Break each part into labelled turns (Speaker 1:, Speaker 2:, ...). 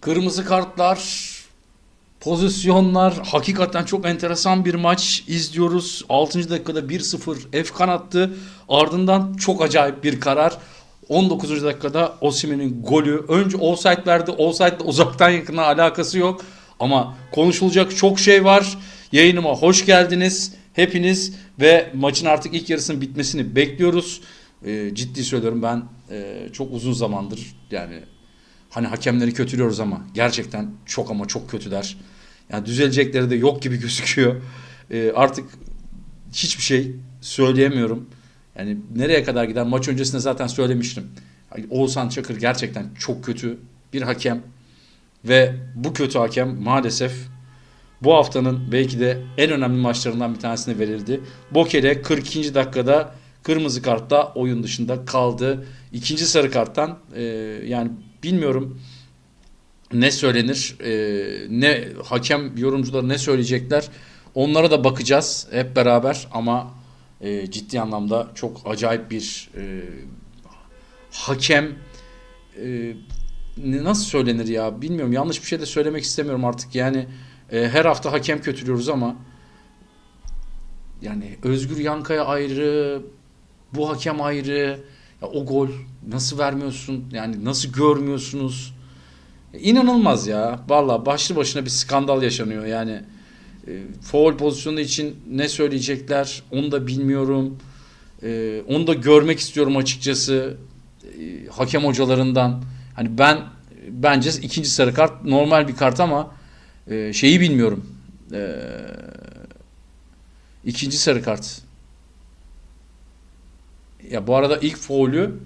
Speaker 1: Kırmızı kartlar, pozisyonlar, hakikaten çok enteresan bir maç izliyoruz. 6. dakikada 1-0 Efkan attı. Ardından çok acayip bir karar. 19. dakikada Osimhen'in golü. Önce offside verdi. Offside'la uzaktan yakına alakası yok. Ama konuşulacak çok şey var. Yayınıma hoş geldiniz. Hepiniz ve maçın artık ilk yarısının bitmesini bekliyoruz. Ee, ciddi söylüyorum ben e, çok uzun zamandır yani hani hakemleri kötülüyoruz ama gerçekten çok ama çok kötüler. Yani düzelecekleri de yok gibi gözüküyor. Ee, artık hiçbir şey söyleyemiyorum. Yani nereye kadar gider? Maç öncesinde zaten söylemiştim. Oğuzhan Çakır gerçekten çok kötü bir hakem. Ve bu kötü hakem maalesef bu haftanın belki de en önemli maçlarından bir tanesine verildi. Bokele 42. dakikada kırmızı kartla oyun dışında kaldı. İkinci sarı karttan e, yani bilmiyorum ne söylenir, e, ne hakem yorumcuları ne söyleyecekler. Onlara da bakacağız hep beraber ama e, ciddi anlamda çok acayip bir e, hakem e, nasıl söylenir ya bilmiyorum yanlış bir şey de söylemek istemiyorum artık yani e, her hafta hakem kötülüyoruz ama yani Özgür Yankaya ayrı bu hakem ayrı ya o gol nasıl vermiyorsun yani nasıl görmüyorsunuz İnanılmaz ya. Valla başlı başına bir skandal yaşanıyor yani. E, foul pozisyonu için ne söyleyecekler onu da bilmiyorum. E, onu da görmek istiyorum açıkçası. E, hakem hocalarından. Hani ben bence ikinci sarı kart normal bir kart ama e, şeyi bilmiyorum. E, ikinci sarı kart. Ya bu arada ilk faulü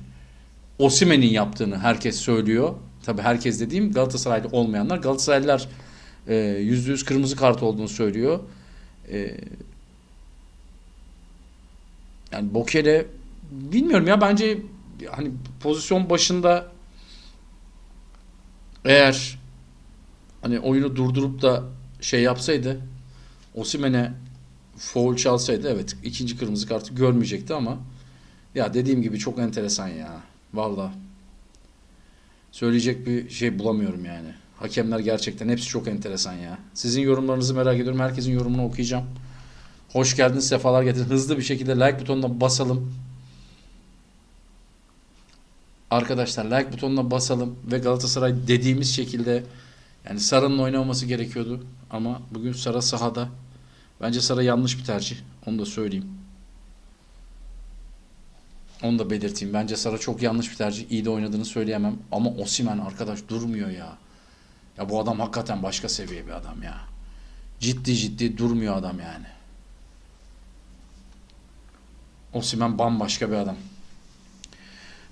Speaker 1: Osimhen'in yaptığını herkes söylüyor. Tabi herkes dediğim Galatasaraylı olmayanlar. Galatasaraylılar e, yüzde yüz kırmızı kart olduğunu söylüyor. E, yani Bokele bilmiyorum ya bence hani pozisyon başında eğer hani oyunu durdurup da şey yapsaydı Osimhen'e foul çalsaydı evet ikinci kırmızı kartı görmeyecekti ama ya dediğim gibi çok enteresan ya. Vallahi. Söyleyecek bir şey bulamıyorum yani. Hakemler gerçekten hepsi çok enteresan ya. Sizin yorumlarınızı merak ediyorum. Herkesin yorumunu okuyacağım. Hoş geldiniz, sefalar getirdiniz. Hızlı bir şekilde like butonuna basalım. Arkadaşlar like butonuna basalım ve Galatasaray dediğimiz şekilde yani Sara'nın oynamaması gerekiyordu ama bugün Sara sahada. Bence Sara yanlış bir tercih. Onu da söyleyeyim. Onu da belirteyim. Bence Sara çok yanlış bir tercih. İyi de oynadığını söyleyemem. Ama Osimhen arkadaş durmuyor ya. Ya bu adam hakikaten başka seviye bir adam ya. Ciddi ciddi durmuyor adam yani. Osimhen bambaşka bir adam.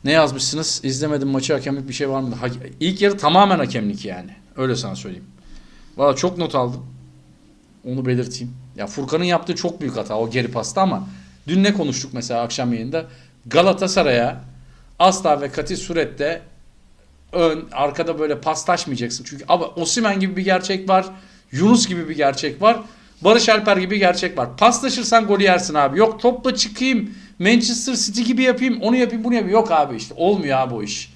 Speaker 1: Ne yazmışsınız? İzlemedim maçı hakemlik bir şey var mı? Ha- İlk yarı tamamen hakemlik yani. Öyle sana söyleyeyim. Valla çok not aldım. Onu belirteyim. Ya Furkan'ın yaptığı çok büyük hata o geri pasta ama dün ne konuştuk mesela akşam yayında? Galatasaray'a asla ve kati surette ön arkada böyle paslaşmayacaksın. Çünkü ama Osimhen gibi bir gerçek var. Yunus gibi bir gerçek var. Barış Alper gibi gerçek var. Paslaşırsan golü yersin abi. Yok topla çıkayım. Manchester City gibi yapayım. Onu yapayım bunu yapayım. Yok abi işte. Olmuyor abi o iş.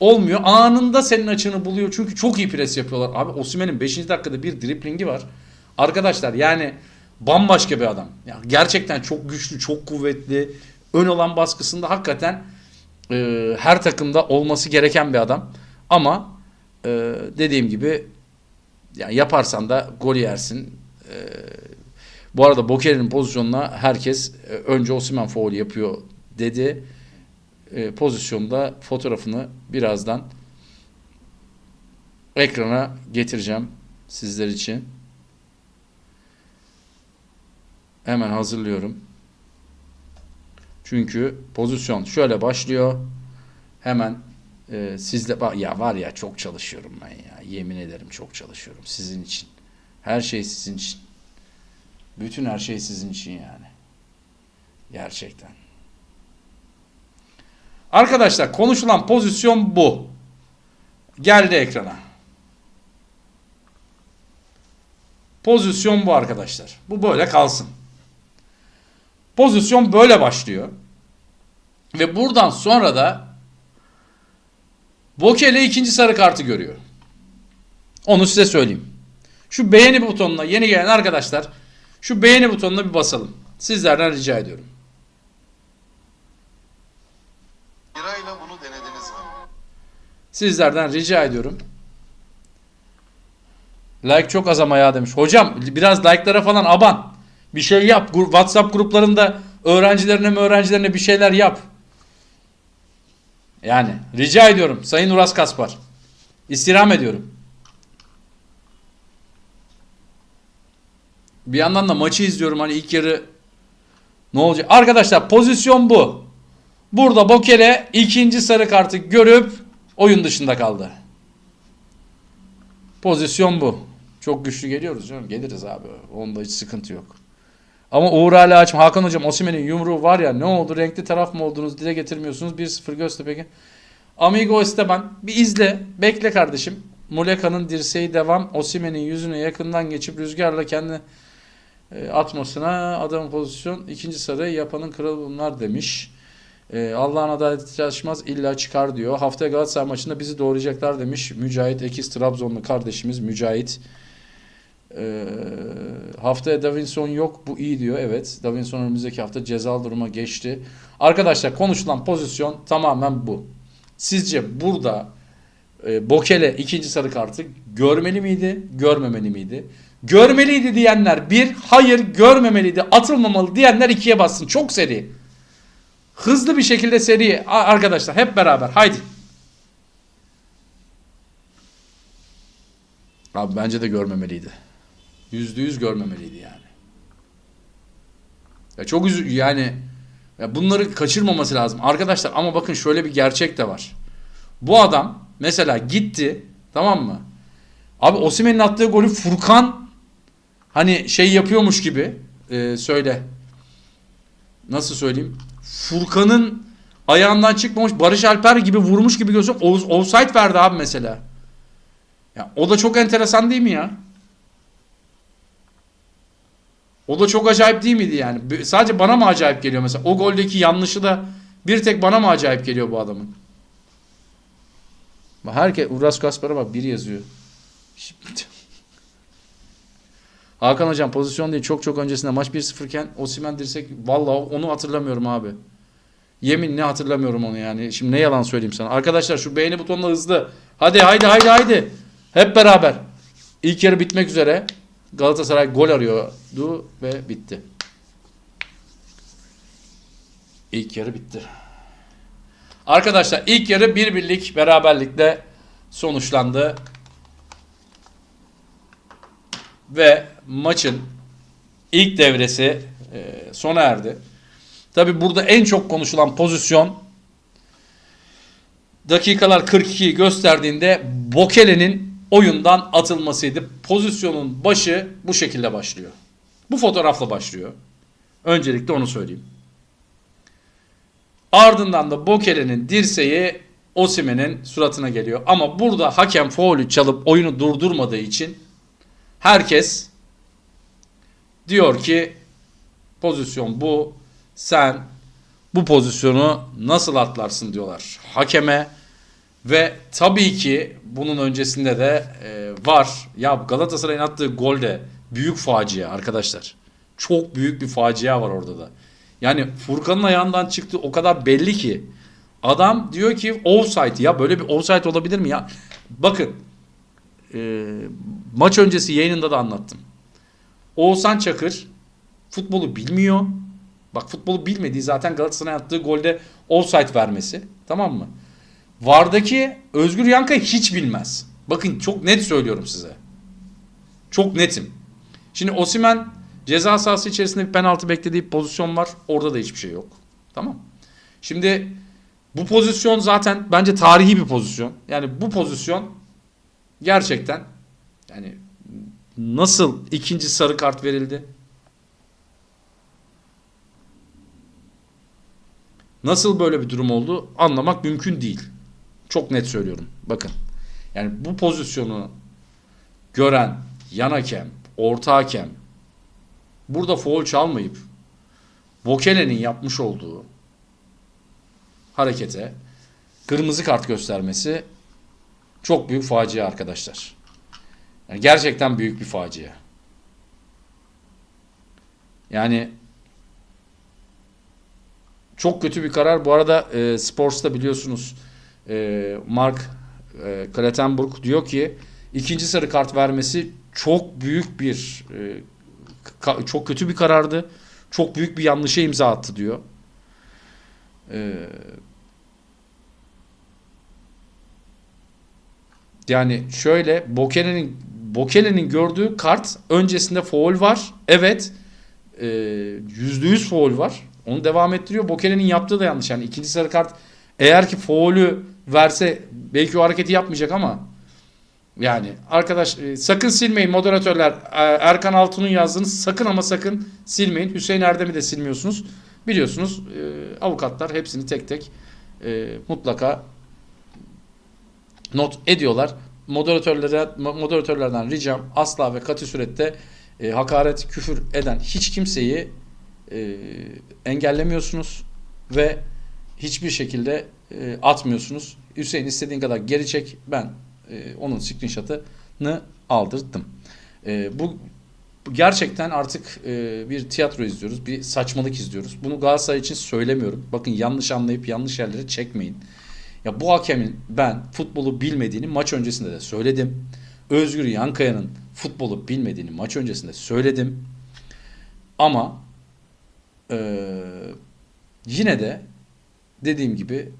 Speaker 1: Olmuyor. Anında senin açığını buluyor. Çünkü çok iyi pres yapıyorlar. Abi Osimhen'in 5. dakikada bir driplingi var. Arkadaşlar yani bambaşka bir adam. Ya gerçekten çok güçlü, çok kuvvetli. Ön olan baskısında hakikaten e, her takımda olması gereken bir adam. Ama e, dediğim gibi yani yaparsan da gol yersin. E, bu arada Bokele'nin pozisyonuna herkes e, önce Osimhen foul yapıyor dedi. E, pozisyonda fotoğrafını birazdan ekrana getireceğim sizler için. Hemen hazırlıyorum. Çünkü pozisyon şöyle başlıyor. Hemen e, sizle bak ya var ya çok çalışıyorum ben ya. Yemin ederim çok çalışıyorum sizin için. Her şey sizin için. Bütün her şey sizin için yani. Gerçekten. Arkadaşlar konuşulan pozisyon bu. Geldi ekrana. Pozisyon bu arkadaşlar. Bu böyle kalsın. Pozisyon böyle başlıyor. Ve buradan sonra da Bokele ikinci sarı kartı görüyor. Onu size söyleyeyim. Şu beğeni butonuna yeni gelen arkadaşlar şu beğeni butonuna bir basalım. Sizlerden rica ediyorum.
Speaker 2: Bunu denediniz mi?
Speaker 1: Sizlerden rica ediyorum. Like çok az ama ya demiş. Hocam biraz like'lara falan aban. Bir şey yap. WhatsApp gruplarında öğrencilerine öğrencilerine bir şeyler yap. Yani rica ediyorum Sayın Uras Kaspar. İstirham ediyorum. Bir yandan da maçı izliyorum hani ilk yarı ne olacak? Arkadaşlar pozisyon bu. Burada Bokele ikinci sarı kartı görüp oyun dışında kaldı. Pozisyon bu. Çok güçlü geliyoruz canım. Geliriz abi. Onda hiç sıkıntı yok. Ama Uğur hala açma. Hakan hocam Osimhen'in yumruğu var ya ne oldu? Renkli taraf mı oldunuz? Dile getirmiyorsunuz. 1-0 Göztepe'ye. Amigo Esteban bir izle. Bekle kardeşim. Muleka'nın dirseği devam. Osimhen'in yüzüne yakından geçip rüzgarla kendi e, atmasına adam pozisyon. ikinci sarı yapanın kralı bunlar demiş. E, Allah'ın adaleti çalışmaz illa çıkar diyor. Haftaya Galatasaray maçında bizi doğrayacaklar demiş. Mücahit Ekiz Trabzonlu kardeşimiz Mücahit. E, haftaya Davinson yok bu iyi diyor. Evet Davinson önümüzdeki hafta cezalı duruma geçti. Arkadaşlar konuşulan pozisyon tamamen bu. Sizce burada e, Bokele ikinci sarı kartı görmeli miydi, görmemeli miydi? Görmeliydi diyenler bir, hayır görmemeliydi, atılmamalı diyenler ikiye bassın. Çok seri. Hızlı bir şekilde seri arkadaşlar hep beraber haydi. Abi bence de görmemeliydi. Yüzde yüz görmemeliydi yani. Ya çok üzü yani ya bunları kaçırmaması lazım. Arkadaşlar ama bakın şöyle bir gerçek de var. Bu adam mesela gitti tamam mı? Abi Osimhen'in attığı golü Furkan hani şey yapıyormuş gibi e, söyle. Nasıl söyleyeyim? Furkan'ın ayağından çıkmamış Barış Alper gibi vurmuş gibi. Off- Offside verdi abi mesela. Ya o da çok enteresan değil mi ya? O da çok acayip değil miydi yani? Sadece bana mı acayip geliyor mesela? O goldeki yanlışı da bir tek bana mı acayip geliyor bu adamın? Bak Herkes Uras Kaspar'a bak biri yazıyor. Hakan hocam pozisyon değil çok çok öncesinde maç 1-0 iken Osimhen dirsek vallahi onu hatırlamıyorum abi. Yeminle hatırlamıyorum onu yani. Şimdi ne yalan söyleyeyim sana. Arkadaşlar şu beğeni butonuna hızlı. Hadi haydi haydi haydi. Hep beraber. İlk yarı bitmek üzere. Galatasaray gol arıyordu ve bitti. İlk yarı bitti. Arkadaşlar ilk yarı bir birlik beraberlikle sonuçlandı. Ve maçın ilk devresi e, sona erdi. Tabi burada en çok konuşulan pozisyon dakikalar 42'yi gösterdiğinde Bokele'nin oyundan atılmasıydı. Pozisyonun başı bu şekilde başlıyor. Bu fotoğrafla başlıyor. Öncelikle onu söyleyeyim. Ardından da Bokele'nin dirseği Osimhen'in suratına geliyor. Ama burada hakem faulü çalıp oyunu durdurmadığı için herkes diyor ki pozisyon bu. Sen bu pozisyonu nasıl atlarsın diyorlar hakeme ve tabii ki bunun öncesinde de e, var. Ya Galatasaray'ın attığı gol de büyük facia arkadaşlar. Çok büyük bir facia var orada da. Yani Furkan'ın ayağından çıktı o kadar belli ki. Adam diyor ki offside ya böyle bir offside olabilir mi ya? Bakın e, maç öncesi yayınında da anlattım. Oğuzhan Çakır futbolu bilmiyor. Bak futbolu bilmediği zaten Galatasaray attığı golde offside vermesi. Tamam mı? Vardaki Özgür Yankay hiç bilmez. Bakın çok net söylüyorum size. Çok netim. Şimdi Osimen ceza sahası içerisinde bir penaltı beklediği pozisyon var. Orada da hiçbir şey yok. Tamam. Şimdi bu pozisyon zaten bence tarihi bir pozisyon. Yani bu pozisyon gerçekten yani nasıl ikinci sarı kart verildi? Nasıl böyle bir durum oldu anlamak mümkün değil. Çok net söylüyorum. Bakın. Yani bu pozisyonu gören yan hakem, orta hakem burada foul çalmayıp Bokele'nin yapmış olduğu harekete kırmızı kart göstermesi çok büyük facia arkadaşlar. Yani gerçekten büyük bir facia. Yani çok kötü bir karar. Bu arada e, Sports'ta biliyorsunuz e, Mark e, Klettenburg diyor ki ikinci sarı kart vermesi çok büyük bir e, çok kötü bir karardı. Çok büyük bir yanlışa imza attı diyor. E, yani şöyle Bokele'nin Bokele'nin gördüğü kart öncesinde foul var. Evet. e, Yüzde yüz foul var. Onu devam ettiriyor. Bokele'nin yaptığı da yanlış. Yani ikinci sarı kart eğer ki foul'ü verse belki o hareketi yapmayacak ama yani arkadaş e, sakın silmeyin moderatörler. E, Erkan Altun'un yazdığını sakın ama sakın silmeyin. Hüseyin Erdem'i de silmiyorsunuz. Biliyorsunuz e, avukatlar hepsini tek tek mutlaka not ediyorlar. Moderatörlere moderatörlerden ricam asla ve katı surette hakaret, küfür eden hiç kimseyi engellemiyorsunuz ve hiçbir şekilde e, atmıyorsunuz. Hüseyin istediğin kadar geri çek. Ben e, onun screenshot'ını aldırdım. E, bu gerçekten artık e, bir tiyatro izliyoruz. Bir saçmalık izliyoruz. Bunu Galatasaray için söylemiyorum. Bakın yanlış anlayıp yanlış yerlere çekmeyin. Ya bu hakemin ben futbolu bilmediğini maç öncesinde de söyledim. Özgür Yankaya'nın futbolu bilmediğini maç öncesinde söyledim. Ama eee, yine de dediğim gibi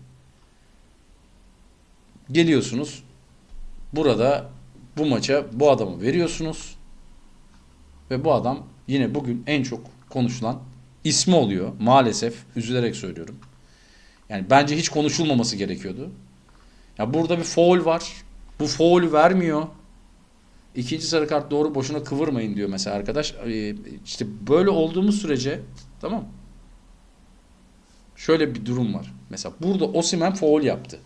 Speaker 1: geliyorsunuz burada bu maça bu adamı veriyorsunuz ve bu adam yine bugün en çok konuşulan ismi oluyor maalesef üzülerek söylüyorum. Yani bence hiç konuşulmaması gerekiyordu. Ya burada bir foul var. Bu foul vermiyor. İkinci sarı kart doğru boşuna kıvırmayın diyor mesela arkadaş. Ee, İşte böyle olduğumuz sürece tamam. Şöyle bir durum var. Mesela burada Osimhen foul yaptı.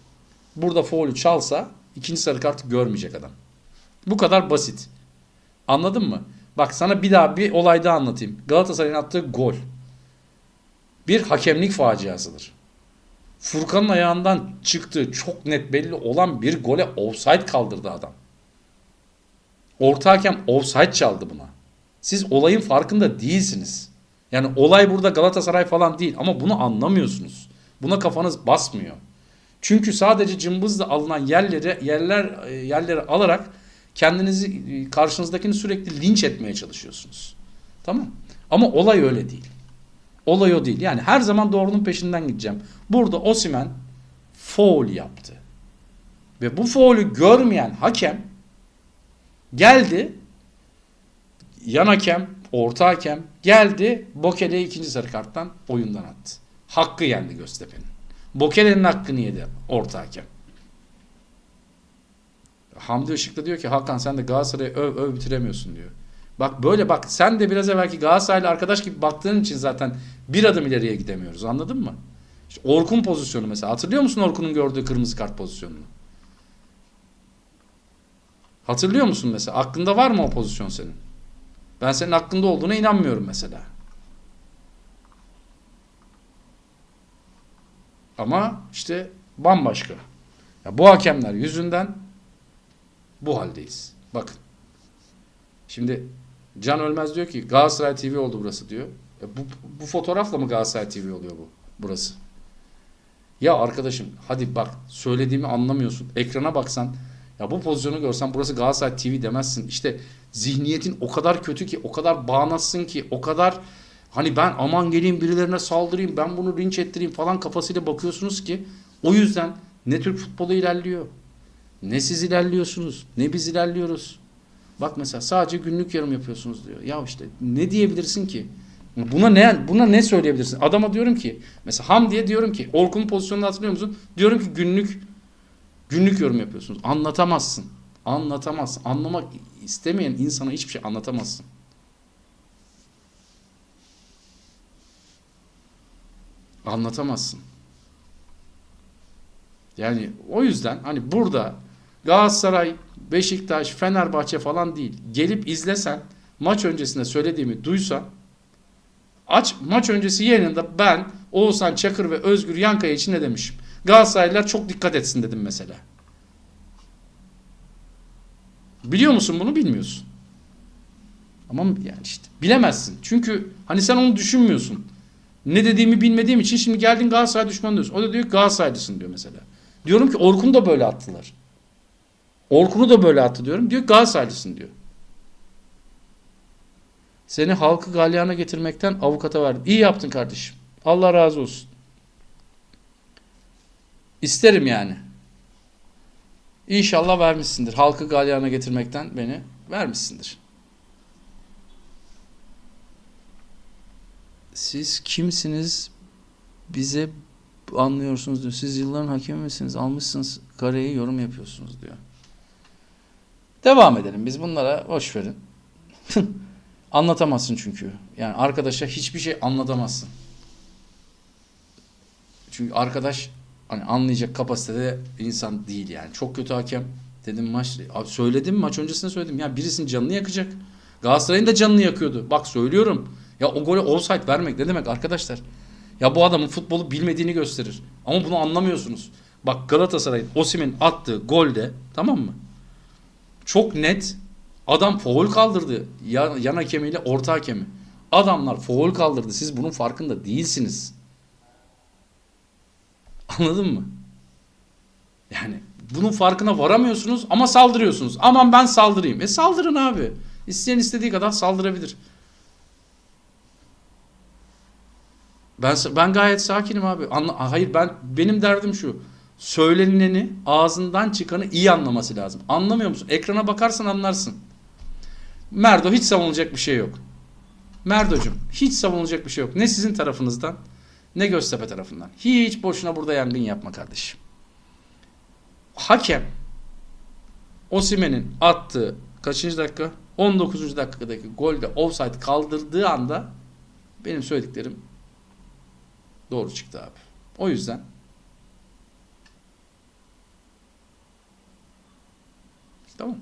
Speaker 1: Burada foul'ü çalsa ikinci sarı kartı görmeyecek adam. Bu kadar basit. Anladın mı? Bak sana bir daha bir olay daha anlatayım. Galatasaray'ın attığı gol. Bir hakemlik faciasıdır. Furkan'ın ayağından çıktığı çok net belli olan bir gole offside kaldırdı adam. Orta hakem offside çaldı buna. Siz olayın farkında değilsiniz. Yani olay burada Galatasaray falan değil ama bunu anlamıyorsunuz. Buna kafanız basmıyor. Çünkü sadece cımbızla alınan yerleri yerler e, yerleri alarak kendinizi e, karşınızdakini sürekli linç etmeye çalışıyorsunuz. Tamam? Ama olay öyle değil. Olay o değil. Yani her zaman doğrunun peşinden gideceğim. Burada Osimen foul yaptı. Ve bu faulü görmeyen hakem geldi yan hakem, orta hakem geldi Bokele'yi ikinci sarı karttan oyundan attı. Hakkı yendi Göztepe'nin. Bokele'nin hakkını yedi orta hakem. Hamdi Işık da diyor ki Hakan sen de Galatasaray'ı öv öv bitiremiyorsun diyor. Bak böyle bak sen de biraz evvelki Galatasaraylı arkadaş gibi baktığın için zaten bir adım ileriye gidemiyoruz anladın mı? İşte Orkun pozisyonu mesela hatırlıyor musun Orkun'un gördüğü kırmızı kart pozisyonunu? Hatırlıyor musun mesela? Aklında var mı o pozisyon senin? Ben senin aklında olduğuna inanmıyorum mesela. Ama işte bambaşka. Ya bu hakemler yüzünden bu haldeyiz. Bakın. Şimdi Can Ölmez diyor ki Galatasaray TV oldu burası diyor. E bu, bu fotoğrafla mı Galatasaray TV oluyor bu burası? Ya arkadaşım hadi bak söylediğimi anlamıyorsun. Ekrana baksan ya bu pozisyonu görsen burası Galatasaray TV demezsin. İşte zihniyetin o kadar kötü ki, o kadar bağnazsın ki, o kadar hani ben aman geleyim birilerine saldırayım, ben bunu linç ettireyim falan kafasıyla bakıyorsunuz ki o yüzden ne Türk futbolu ilerliyor, ne siz ilerliyorsunuz, ne biz ilerliyoruz. Bak mesela sadece günlük yorum yapıyorsunuz diyor. Ya işte ne diyebilirsin ki? Buna ne buna ne söyleyebilirsin? Adama diyorum ki mesela Ham diye diyorum ki Orkun pozisyonunu hatırlıyor musun? Diyorum ki günlük günlük yorum yapıyorsunuz. Anlatamazsın. Anlatamazsın. Anlamak istemeyen insana hiçbir şey anlatamazsın. Anlatamazsın. Yani o yüzden hani burada Galatasaray, Beşiktaş, Fenerbahçe falan değil. Gelip izlesen, maç öncesinde söylediğimi duysan, aç maç öncesi yayınında ben Oğuzhan Çakır ve Özgür Yankaya için ne demişim? Galatasaraylılar çok dikkat etsin dedim mesela. Biliyor musun bunu bilmiyorsun. Ama yani işte bilemezsin. Çünkü hani sen onu düşünmüyorsun. Ne dediğimi bilmediğim için şimdi geldin Galatasaray düşmanı diyorsun. O da diyor ki Galatasaraylısın diyor mesela. Diyorum ki Orkun'u da böyle attılar. Orkun'u da böyle attı diyorum. Diyor Galatasaraylısın diyor. Seni halkı galyana getirmekten avukata verdim. İyi yaptın kardeşim. Allah razı olsun. İsterim yani. İnşallah vermişsindir. Halkı galyana getirmekten beni vermişsindir. Siz kimsiniz? Bize anlıyorsunuz diyor. Siz yılların hakemi misiniz? Almışsınız kareyi yorum yapıyorsunuz diyor. Devam edelim. Biz bunlara boş verin. Anlatamazsın çünkü. Yani arkadaşa hiçbir şey anlatamazsın. Çünkü arkadaş hani anlayacak kapasitede insan değil yani. Çok kötü hakem. Dedim maç abi söyledim maç öncesinde söyledim. Ya birisinin canını yakacak. Galatasaray'ın da canını yakıyordu. Bak söylüyorum. Ya o gole offside vermek ne demek arkadaşlar? Ya bu adamın futbolu bilmediğini gösterir. Ama bunu anlamıyorsunuz. Bak Galatasaray'ın Osimhen attığı golde tamam mı? Çok net adam foul kaldırdı. Yan, yan hakemiyle orta hakemi. Adamlar foul kaldırdı. Siz bunun farkında değilsiniz. Anladın mı? Yani bunun farkına varamıyorsunuz ama saldırıyorsunuz. Aman ben saldırayım. E saldırın abi. İsteyen istediği kadar saldırabilir. Ben ben gayet sakinim abi. Anla, hayır ben benim derdim şu. Söyleneni, ağzından çıkanı iyi anlaması lazım. Anlamıyor musun? Ekrana bakarsan anlarsın. Merdo hiç savunulacak bir şey yok. Merdo'cum hiç savunulacak bir şey yok. Ne sizin tarafınızdan ne Göztepe tarafından. Hiç boşuna burada yangın yapma kardeşim. Hakem Osimen'in attığı kaçıncı dakika? 19. dakikadaki golde offside kaldırdığı anda benim söylediklerim doğru çıktı abi. O yüzden Tamam.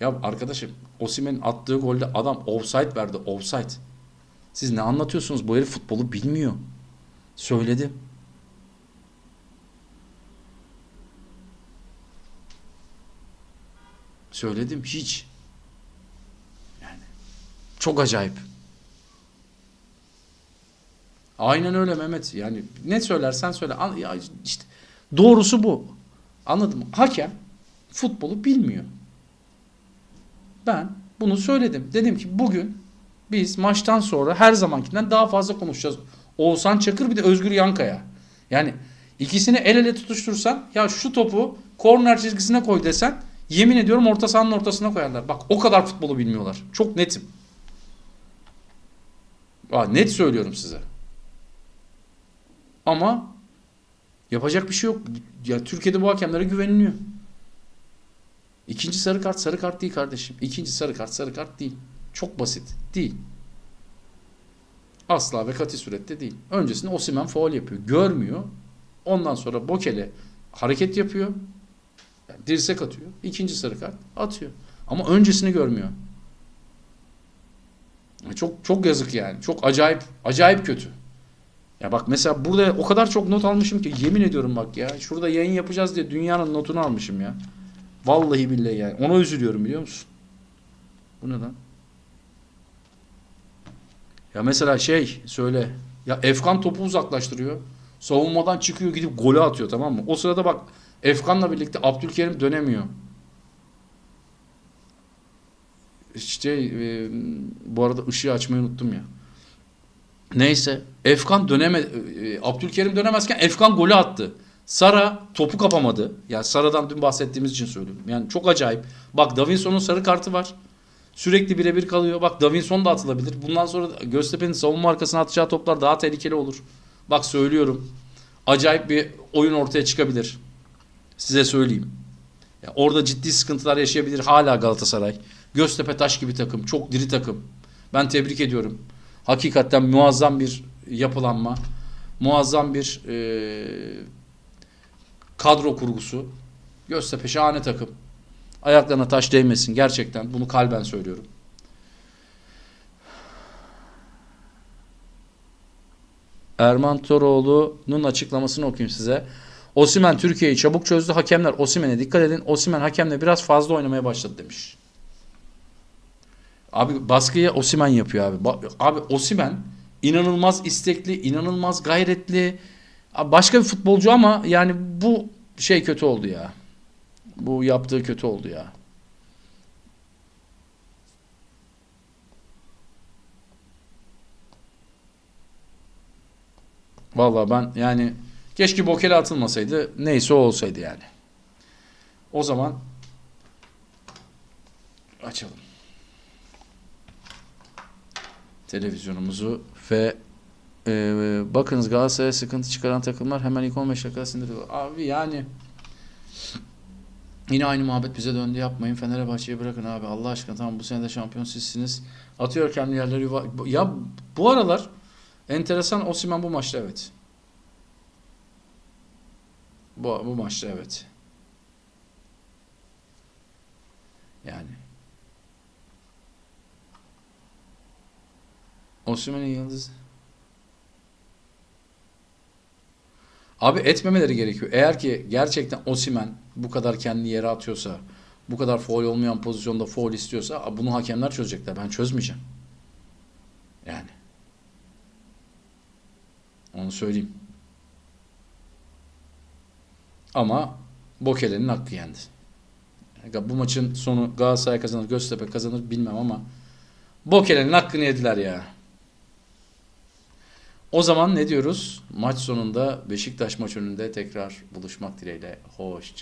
Speaker 1: Ya arkadaşım Osimhen'in attığı golde adam offside verdi. Offside. Siz ne anlatıyorsunuz? Bu herif futbolu bilmiyor. Söyledim. Söyledim hiç. Yani çok acayip. Aynen öyle Mehmet. Yani ne söylersen söyle. Ya işte doğrusu bu. Anladın mı? Hakem futbolu bilmiyor. Ben bunu söyledim. Dedim ki bugün biz maçtan sonra her zamankinden daha fazla konuşacağız. Oğuzhan Çakır bir de Özgür Yankaya. Yani ikisini el ele tutuştursan ya şu topu korner çizgisine koy desen yemin ediyorum orta sahanın ortasına koyarlar. Bak o kadar futbolu bilmiyorlar. Çok netim. Aa, net söylüyorum size. Ama yapacak bir şey yok. Ya Türkiye'de bu hakemlere güveniliyor. İkinci sarı kart sarı kart değil kardeşim. İkinci sarı kart sarı kart değil. Çok basit. Değil. Asla ve kati surette değil. Öncesinde Osimhen faul yapıyor. Görmüyor. Ondan sonra Bokele hareket yapıyor. Yani dirsek atıyor. İkinci sarı kart atıyor. Ama öncesini görmüyor. Çok çok yazık yani. Çok acayip acayip kötü. Ya bak mesela burada o kadar çok not almışım ki yemin ediyorum bak ya. Şurada yayın yapacağız diye dünyanın notunu almışım ya. Vallahi billahi yani. Ona üzülüyorum biliyor musun? Bu ne lan? Ya mesela şey söyle. Ya Efkan topu uzaklaştırıyor. Savunmadan çıkıyor gidip golü atıyor tamam mı? O sırada bak Efkan'la birlikte Abdülkerim dönemiyor. İşte e, bu arada ışığı açmayı unuttum ya. Neyse. Efkan döneme e, Abdülkerim dönemezken Efkan golü attı. Sara topu kapamadı. Yani Sara'dan dün bahsettiğimiz için söylüyorum. Yani çok acayip. Bak Davinson'un sarı kartı var. Sürekli birebir kalıyor. Bak Davinson da atılabilir. Bundan sonra Göztepe'nin savunma arkasına atacağı toplar daha tehlikeli olur. Bak söylüyorum. Acayip bir oyun ortaya çıkabilir. Size söyleyeyim. Ya orada ciddi sıkıntılar yaşayabilir hala Galatasaray. Göztepe taş gibi takım. Çok diri takım. Ben tebrik ediyorum. Hakikaten muazzam bir yapılanma. Muazzam bir e, kadro kurgusu. Göztepe şahane takım. Ayaklarına taş değmesin gerçekten. Bunu kalben söylüyorum. Erman Toroğlu'nun açıklamasını okuyayım size. Osimen Türkiye'yi çabuk çözdü. Hakemler Osimen'e dikkat edin. Osimen hakemle biraz fazla oynamaya başladı demiş. Abi baskıyı Osimen yapıyor abi. Ba- Abi Osimen inanılmaz istekli, inanılmaz gayretli. Abi Başka bir futbolcu ama yani bu şey kötü oldu ya. Bu yaptığı kötü oldu ya. Vallahi ben yani keşke Bokele atılmasaydı. Neyse o olsaydı yani. O zaman açalım. Televizyonumuzu ve e, bakınız Galatasaray'a sıkıntı çıkaran takımlar hemen ilk 15 dakikada sindiriyor. Abi yani yine aynı muhabbet bize döndü yapmayın. Fenerbahçe'yi bırakın abi Allah aşkına tamam bu sene de şampiyon sizsiniz. Atıyor kendi yerleri. Ya bu aralar enteresan Osimhen bu maçta evet. Bu, bu maçta evet. Yani. Osimhen'in yıldız. Abi etmemeleri gerekiyor. Eğer ki gerçekten Osimhen bu kadar kendini yere atıyorsa, bu kadar foul olmayan pozisyonda foul istiyorsa bunu hakemler çözecekler. Ben çözmeyeceğim. Yani. Onu söyleyeyim. Ama Bokele'nin hakkı yendi. Bu maçın sonu Galatasaray kazanır, Göztepe kazanır bilmem ama Bokele'nin hakkını yediler ya. O zaman ne diyoruz? Maç sonunda Beşiktaş maç önünde tekrar buluşmak dileğiyle. Hoşça